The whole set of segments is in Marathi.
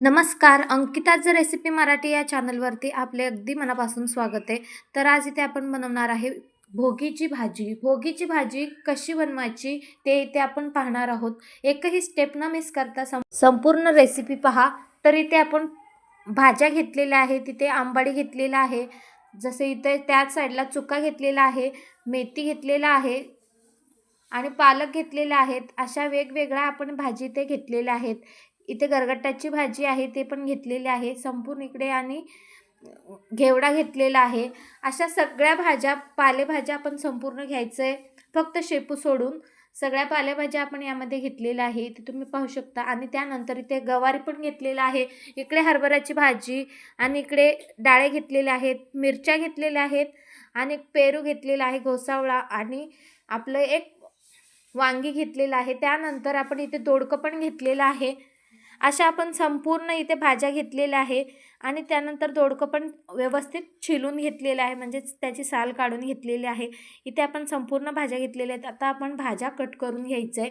नमस्कार अंकिताचं रेसिपी मराठी या चॅनलवरती आपले अगदी मनापासून स्वागत आहे. तर आज इथे आपण बनवणार आहे भोगीची भाजी. भोगीची भाजी कशी बनवायची ते इथे आपण पाहणार आहोत. एकही स्टेप न मिस करता संपूर्ण रेसिपी पहा. तर इथे आपण भाज्या घेतलेल्या आहेत तिथे आंबाडी घेतलेला आहे. जसे इथे त्याच साईडला चुका घेतलेला आहे मेथी घेतलेला आहे आणि पालक घेतलेले आहेत अशा वेगवेगळ्या आपण भाजी इथे घेतलेल्या आहेत. इथे गरगट्ट्याची भाजी आहे ते पण घेतलेली आहे. संपूर्ण इकडे आणि घेवडा घेतलेला आहे. अशा सगळ्या भाज्या पालेभाज्या आपण संपूर्ण घ्यायचं आहे फक्त शेपू सोडून सगळ्या पालेभाज्या आपण यामध्ये घेतलेल्या आहे ते तुम्ही पाहू शकता. आणि त्यानंतर इथे गवारी पण घेतलेला आहे. इकडे हरभऱ्याची भाजी आणि इकडे डाळे घेतलेल्या आहेत मिरच्या घेतलेल्या आहेत आणि पेरू घेतलेला आहे घोसावळा आणि आपलं एक वांगी घेतलेलं आहे. त्यानंतर आपण इथे दोडकं पण घेतलेलं आहे. अशा आपण संपूर्ण इथे भाज्या घेतलेल्या आहे आणि त्यानंतर दोडकं पण व्यवस्थित छिलून घेतलेलं आहे म्हणजेच त्याची साल काढून घेतलेली आहे. इथे आपण संपूर्ण भाज्या घेतलेल्या आहेत. आता आपण भाज्या कट करून घ्यायचं आहे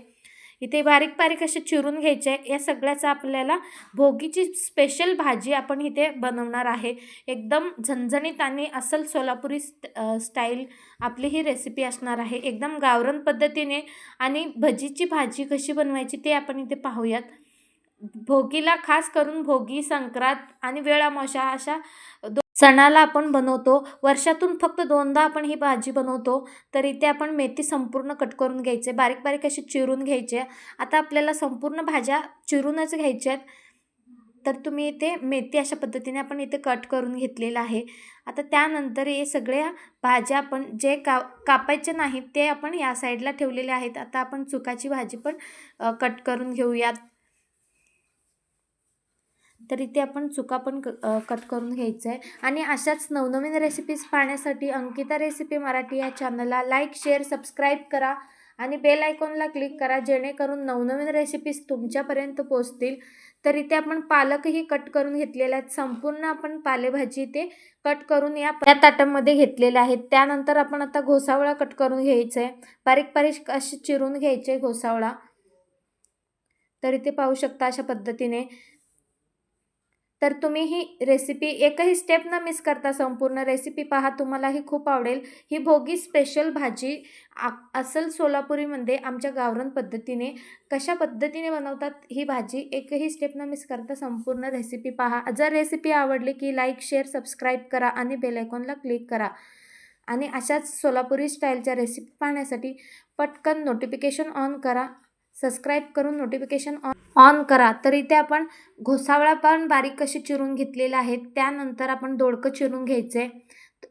इथे बारीक बारीक असे चिरून घ्यायचे आहे या सगळ्याचा आपल्याला भोगीची स्पेशल भाजी आपण इथे बनवणार आहे. एकदम झणझणीत आणि असल सोलापुरी स्ट स्टाईल आपली ही रेसिपी असणार आहे. एकदम गावरण पद्धतीने आणि भजीची भाजी कशी बनवायची ते आपण इथे पाहूयात. भोगीला खास करून भोगी संक्रांत आणि वेळामशा अशा दो सणाला आपण बनवतो. वर्षातून फक्त दोनदा आपण ही भाजी बनवतो. तर इथे आपण मेथी संपूर्ण कट करून घ्यायचे. बारीक बारीक असे चिरून घ्यायचे. आता आपल्याला संपूर्ण भाज्या चिरूनच घ्यायच्या आहेत. तर तुम्ही इथे मेथी अशा पद्धतीने आपण इथे कट करून घेतलेलं आहे. आता त्यानंतर हे सगळ्या भाज्या आपण जे का कापायचे नाहीत ते आपण या साईडला ठेवलेले आहेत. आता आपण चुकाची भाजी पण कट करून घेऊयात. तर इथे आपण चुका पण क कट करून घ्यायचं आहे आणि अशाच नवनवीन रेसिपीज पाहण्यासाठी अंकिता रेसिपी मराठी या चॅनलला लाईक शेअर सबस्क्राईब करा. आणि बेल आयकॉनला क्लिक करा जेणेकरून नवनवीन रेसिपीज तुमच्यापर्यंत पोचतील तर इथे आपण पालकही कट करून घेतलेले आहेत. संपूर्ण आपण पालेभाजी ते कट करून या या ताटामध्ये घेतलेल्या आहेत. त्यानंतर आपण आता घोसावळा कट करून घ्यायचं आहे बारीक बारीक असे चिरून घ्यायचे घोसावळा. तर इथे पाहू शकता अशा पद्धतीने. तर तुम्ही ही रेसिपी एकही स्टेप न मिस करता संपूर्ण रेसिपी पहा. तुम्हालाही खूप आवडेल. ही भोगी स्पेशल भाजी आ असल सोलापुरीमध्ये आमच्या गावरण पद्धतीने कशा पद्धतीने बनवतात ही भाजी एकही स्टेप न मिस करता संपूर्ण रेसिपी पहा. जर रेसिपी आवडली की लाईक शेअर सबस्क्राईब करा आणि बेलायकॉनला क्लिक करा. आणि अशाच सोलापुरी स्टाईलच्या रेसिपी पाहण्यासाठी पटकन नोटिफिकेशन ऑन करा. सबस्क्राईब करून नोटिफिकेशन ऑन ऑन करा. तर इथे आपण घोसावळा पण बारीक कशी चिरून घेतलेल्या आहेत. त्यानंतर आपण दोडकं चिरून घ्यायचं. आहे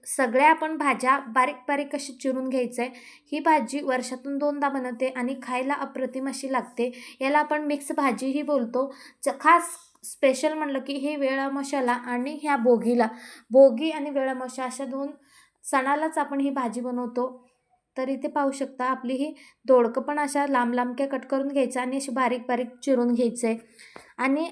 सगळ्या आपण भाज्या बारीक बारीक अशी चिरून घ्यायचं. आहे ही भाजी वर्षातून दोनदा बनवते आणि खायला अप्रतिम अशी लागते. याला आपण मिक्स भाजीही बोलतो. च खास स्पेशल म्हणलं की हे वेळामशाला आणि ह्या बोगीला. बोगी आणि वेळामशा अशा दोन सणालाच आपण ही भाजी बनवतो. तर इथे पाहू शकता आपली ही दोडकं पण अशा लांब लांबक्या कट करून घ्यायचं आणि अशी बारीक बारीक चिरून घ्यायचं. आहे आणि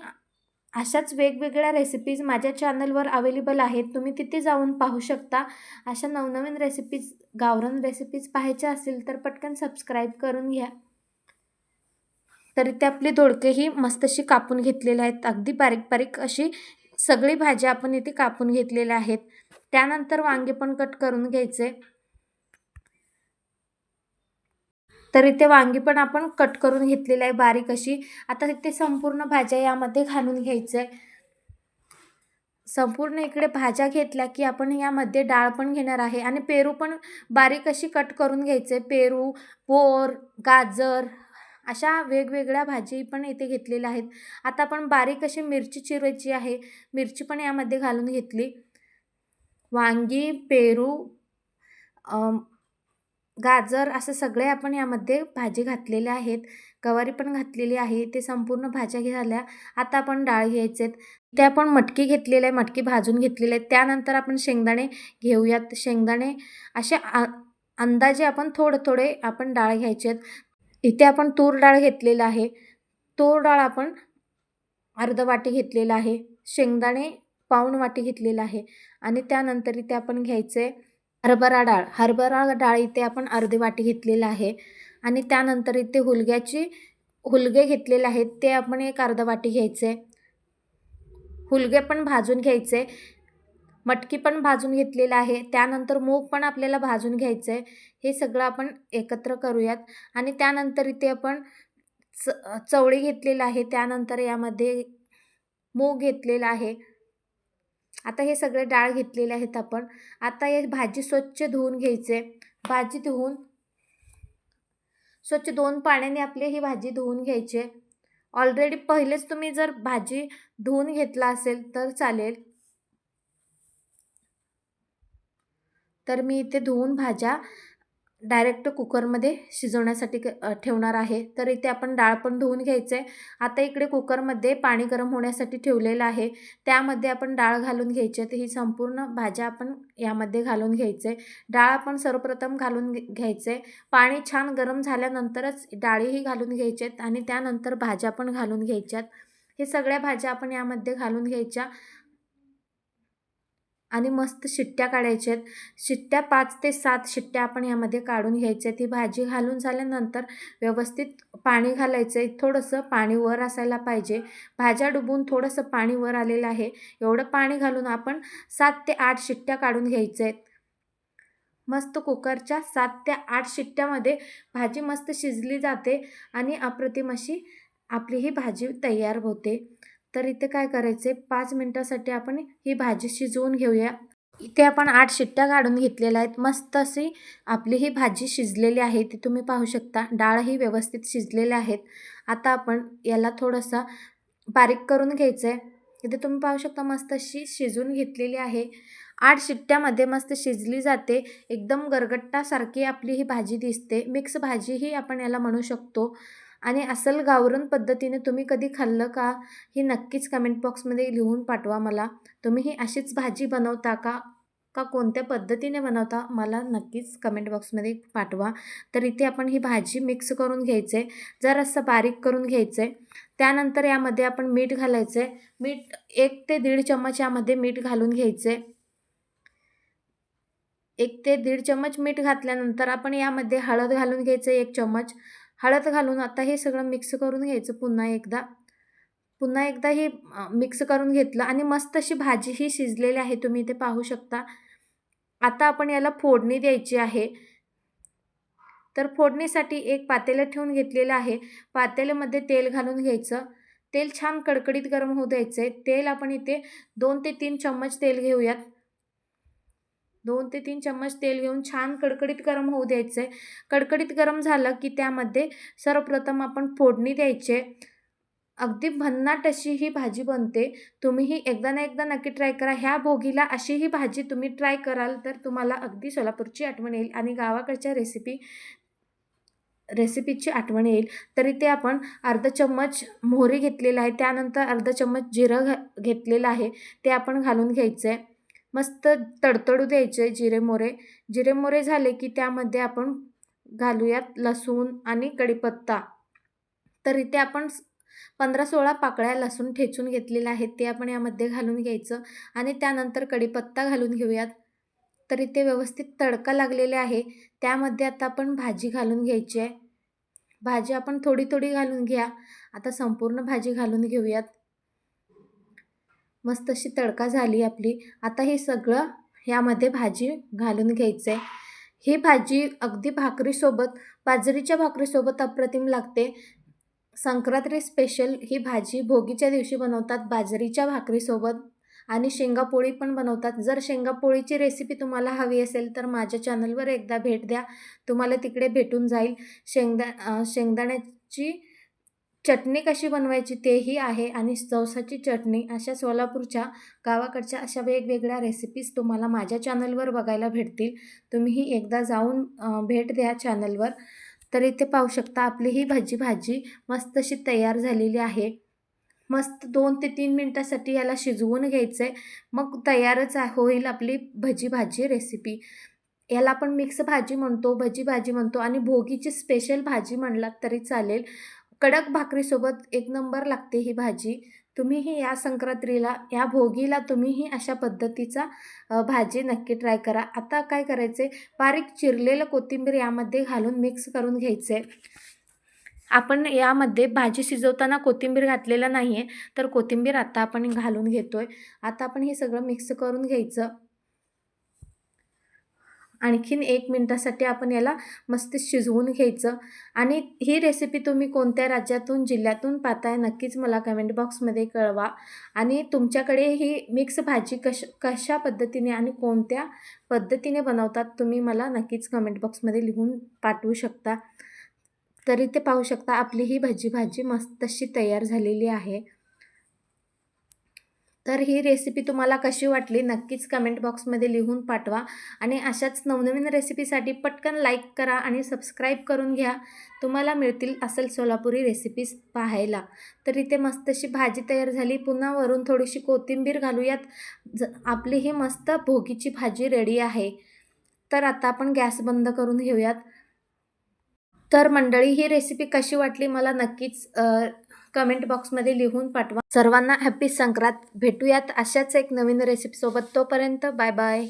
अशाच वेगवेगळ्या रेसिपीज माझ्या चॅनलवर अवेलेबल आहेत. तुम्ही तिथे जाऊन पाहू शकता. अशा नवनवीन रेसिपीज गावरान रेसिपीज पाहायच्या असतील तर पटकन सबस्क्राईब करून घ्या. तर इथे आपली दोडकेही मस्त अशी कापून घेतलेले आहेत. अगदी बारीक बारीक अशी सगळी भाज्या आपण इथे कापून घेतलेल्या आहेत. त्यानंतर वांगे पण कट करून घ्यायचे. तर इथे वांगी पण आपण कट करून घेतलेली आहे बारीक अशी. आता इथे संपूर्ण भाज्या यामध्ये घालून घ्यायचं आहे संपूर्ण इकडे भाज्या घेतल्या की आपण यामध्ये डाळ पण घेणार आहे आणि पेरू पण बारीक अशी कट करून घ्यायचे पेरू बोर गाजर अशा वेगवेगळ्या भाजी पण इथे घेतलेल्या आहेत. आता आपण बारीक अशी मिरची चिरायची आहे. मिरची पण यामध्ये घालून घेतली. वांगी पेरू गाजर असं सगळे आपण यामध्ये भाजी घातलेल्या आहेत गवारी पण घातलेली आहे ते संपूर्ण भाज्या झाल्या. आता आपण डाळ घ्यायचे आहेत. ते आपण मटकी घेतलेले आहे मटकी भाजून घेतलेले आहेत. त्यानंतर आपण शेंगदाणे घेऊयात. शेंगदाणे असे आ अंदाजे आपण थोडे थोडे आपण डाळ घ्यायचे आहेत. इथे आपण तूर डाळ घेतलेलं आहे. तूर डाळ आपण अर्ध वाटी घेतलेलं आहे. शेंगदाणे पाऊण वाटी घेतलेलं आहे. आणि त्यानंतर इथे आपण घ्यायचे हरभरा डाळ. हरभरा डाळ इथे आपण अर्धी वाटी घेतलेलं आहे आणि त्यानंतर इथे हुलग्याची हुलगे घेतलेले आहेत. ते आपण एक अर्धा वाटी घ्यायचे. हुलगे पण भाजून घ्यायचे. मटकी पण भाजून घेतलेलं आहे. त्यानंतर मूग पण आपल्याला भाजून घ्यायचं. आहे हे सगळं आपण एकत्र करूयात. आणि त्यानंतर इथे आपण च चवळी घेतलेलं आहे. त्यानंतर यामध्ये मूग घेतलेला आहे. आता हे सगळे डाळ घेतलेले आहेत आपण. आता हे भाजी स्वच्छ धुवून घ्यायचे. भाजी धुवून स्वच्छ दोन पाण्याने आपली ही भाजी धुवून घ्यायचे. ऑलरेडी पहिलेच तुम्ही जर भाजी धुवून घेतला असेल तर चालेल. तर मी इथे धुवून भाज्या डायरेक्ट कुकरमध्ये शिजवण्यासाठी क ठेवणार आहे. तर इथे आपण डाळ पण धुवून घ्यायचं आहे आता इकडे कुकरमध्ये पाणी गरम होण्यासाठी ठेवलेलं आहे. त्यामध्ये आपण डाळ घालून घ्यायची तर ही संपूर्ण भाज्या आपण यामध्ये घालून घ्यायचं आहे डाळ आपण सर्वप्रथम घालून घ्यायचं आहे पाणी छान गरम झाल्यानंतरच डाळीही घालून घ्यायचे आहेत आणि त्यानंतर भाज्या पण घालून घ्यायच्यात हे सगळ्या भाज्या आपण यामध्ये घालून घ्यायच्या. आणि मस्त शिट्ट्या काढायच्या आहेत. शिट्ट्या पाच ते सात शिट्ट्या आपण यामध्ये काढून घ्यायच्या ती भाजी घालून झाल्यानंतर व्यवस्थित पाणी घालायचं आहे. थोडंसं पाणी वर असायला पाहिजे. भाज्या डुबून थोडंसं पाणी वर आलेलं आहे. एवढं पाणी घालून आपण सात ते आठ शिट्ट्या काढून घ्यायच्या आहेत. मस्त कुकरच्या सात ते आठ शिट्ट्यामध्ये भाजी मस्त शिजली जाते आणि अप्रतिम अशी आपली ही भाजी तयार होते. तर इथे काय करायचे पाच मिनटासाठी आपण ही भाजी शिजवून घेऊया. इथे आपण आठ शिट्ट्या काढून घेतलेल्या आहेत. मस्त अशी आपली ही भाजी शिजलेली आहे. ती तुम्ही पाहू शकता. डाळही व्यवस्थित शिजलेल्या आहेत. आता आपण याला थोडंसं बारीक करून घ्यायचं आहे इथे तुम्ही पाहू शकता मस्त अशी शिजून घेतलेली आहे. आठ शिट्ट्यामध्ये मस्त शिजली जाते. एकदम गरगट्टासारखी आपली ही भाजी दिसते. मिक्स भाजीही आपण याला म्हणू शकतो. आणि असल गावरण पद्धतीने तुम्ही कधी खाल्लं का ही नक्कीच कमेंट बॉक्समध्ये लिहून पाठवा मला. तुम्ही ही अशीच भाजी बनवता का का कोणत्या पद्धतीने बनवता मला नक्कीच कमेंट बॉक्समध्ये पाठवा. तर इथे आपण ही भाजी मिक्स करून घ्यायचं आहे जरासं बारीक करून घ्यायचं. आहे त्यानंतर यामध्ये आपण मीठ घालायचं. आहे मीठ एक ते दीड चम्मच यामध्ये मीठ घालून घ्यायचं. आहे एक ते दीड चम्मच मीठ घातल्यानंतर आपण यामध्ये हळद घालून घ्यायचं एक चम्मच. हळद घालून आता हे सगळं मिक्स करून घ्यायचं पुन्हा एकदा. पुन्हा एकदा हे मिक्स करून घेतलं आणि मस्त अशी भाजी ही शिजलेली आहे तुम्ही इथे पाहू शकता. आता आपण याला फोडणी द्यायची आहे. तर फोडणीसाठी एक पातेलं ठेवून घेतलेलं आहे. पातेल्यामध्ये तेल घालून घ्यायचं. तेल छान कडकडीत गरम होऊ द्यायचं आहे तेल आपण इथे दोन ते तीन चम्मच तेल घेऊयात. दोन ते तीन चम्मच तेल घेऊन छान कडकडीत गरम होऊ द्यायचं आहे कडकडीत गरम झालं की त्यामध्ये सर्वप्रथम आपण फोडणी द्यायचे. अगदी भन्नाट अशी ही भाजी बनते. तुम्हीही एकदा ना एकदा नक्की ट्राय करा. ह्या भोगीला अशी ही भाजी तुम्ही ट्राय कराल तर तुम्हाला अगदी सोलापूरची आठवण येईल आणि गावाकडच्या रेसिपी रेसिपीची आठवण येईल. तरी ते आपण अर्धा चम्मच मोहरी घेतलेला आहे. त्यानंतर अर्धा चम्मच जिरं घ घेतलेलं आहे. ते आपण घालून घ्यायचं आहे मस्त तडतडू द्यायचे जिरे मोरे जिरे मोरे झाले की त्यामध्ये आपण घालूयात लसूण आणि कढीपत्ता. तर इथे आपण पंधरा सोळा पाकळ्या लसूण ठेचून घेतलेल्या आहेत ते आपण यामध्ये घालून घ्यायचं आणि त्यानंतर कढीपत्ता घालून घेऊयात. तर इथे व्यवस्थित तडका लागलेले आहे त्यामध्ये आता आपण भाजी घालून घ्यायची आहे. भाजी आपण थोडी थोडी घालून घ्या. आता संपूर्ण भाजी घालून घेऊयात. मस्त अशी तडका झाली आपली. आता हे सगळं ह्यामध्ये भाजी घालून घ्यायचं आहे ही भाजी अगदी भाकरीसोबत बाजरीच्या भाकरीसोबत अप्रतिम लागते. संक्रांती स्पेशल ही भाजी भोगीच्या दिवशी बनवतात बाजरीच्या भाकरीसोबत आणि शेंगापोळी पण बनवतात. जर शेंगापोळीची रेसिपी तुम्हाला हवी असेल तर माझ्या चॅनलवर एकदा भेट द्या. तुम्हाला तिकडे भेटून जाईल. शेंगदा शेंगदाण्याची चटणी कशी बनवायची तेही आहे आणि जवसाची चटणी अशा सोलापूरच्या गावाकडच्या अशा वेगवेगळ्या रेसिपीज तुम्हाला माझ्या चॅनलवर बघायला भेटतील. तुम्हीही एकदा जाऊन भेट द्या चॅनलवर तर इथे पाहू शकता आपली ही भाजी भाजी मस्त अशी तयार झालेली आहे. मस्त दोन ते तीन मिनटासाठी याला शिजवून घ्यायचं आहे मग तयारच होईल आपली भजी भाजी रेसिपी याला आपण मिक्स भाजी म्हणतो भजी भाजी म्हणतो आणि भोगीची स्पेशल भाजी म्हणलात तरी चालेल. कडक भाकरीसोबत एक नंबर लागते ही भाजी. तुम्हीही या संक्रांतीला या भोगीला तुम्हीही अशा पद्धतीचा भाजी नक्की ट्राय करा. आता काय करायचे बारीक चिरलेलं कोथिंबीर यामध्ये घालून मिक्स करून घ्यायचे आपण यामध्ये भाजी शिजवताना कोथिंबीर घातलेला नाही आहे तर कोथिंबीर आता आपण घालून घेतो आहे आता आपण हे सगळं मिक्स करून घ्यायचं. आणखीन एक मिनटासाठी आपण याला मस्त शिजवून घ्यायचं. आणि ही रेसिपी तुम्ही कोणत्या राज्यातून जिल्ह्यातून पाहताय नक्कीच मला कमेंट बॉक्समध्ये कळवा. आणि तुमच्याकडे ही मिक्स भाजी कश कशा पद्धतीने आणि कोणत्या पद्धतीने बनवतात तुम्ही मला नक्कीच कमेंट बॉक्समध्ये लिहून पाठवू शकता. तरी ते पाहू शकता आपली ही भाजी भाजी मस्तशी तयार झालेली आहे. तर ही रेसिपी तुम्हाला कशी वाटली नक्कीच कमेंट बॉक्समध्ये लिहून पाठवा. आणि अशाच नवनवीन रेसिपीसाठी पटकन लाईक करा आणि सबस्क्राईब करून घ्या. तुम्हाला मिळतील असेल सोलापुरी रेसिपीज पाहायला. तर इथे मस्त अशी भाजी तयार झाली. पुन्हा वरून थोडीशी कोथिंबीर घालूयात. ज आपली ही मस्त भोगीची भाजी रेडी आहे. तर आता आपण गॅस बंद करून घेऊयात. तर मंडळी ही रेसिपी कशी वाटली मला नक्कीच कमेंट बॉक्समध्ये लिहून पाठवा. सर्वांना हॅपी संक्रांत. भेटूयात अशाच एक नवीन रेसिपीसोबत तोपर्यंत बाय बाय.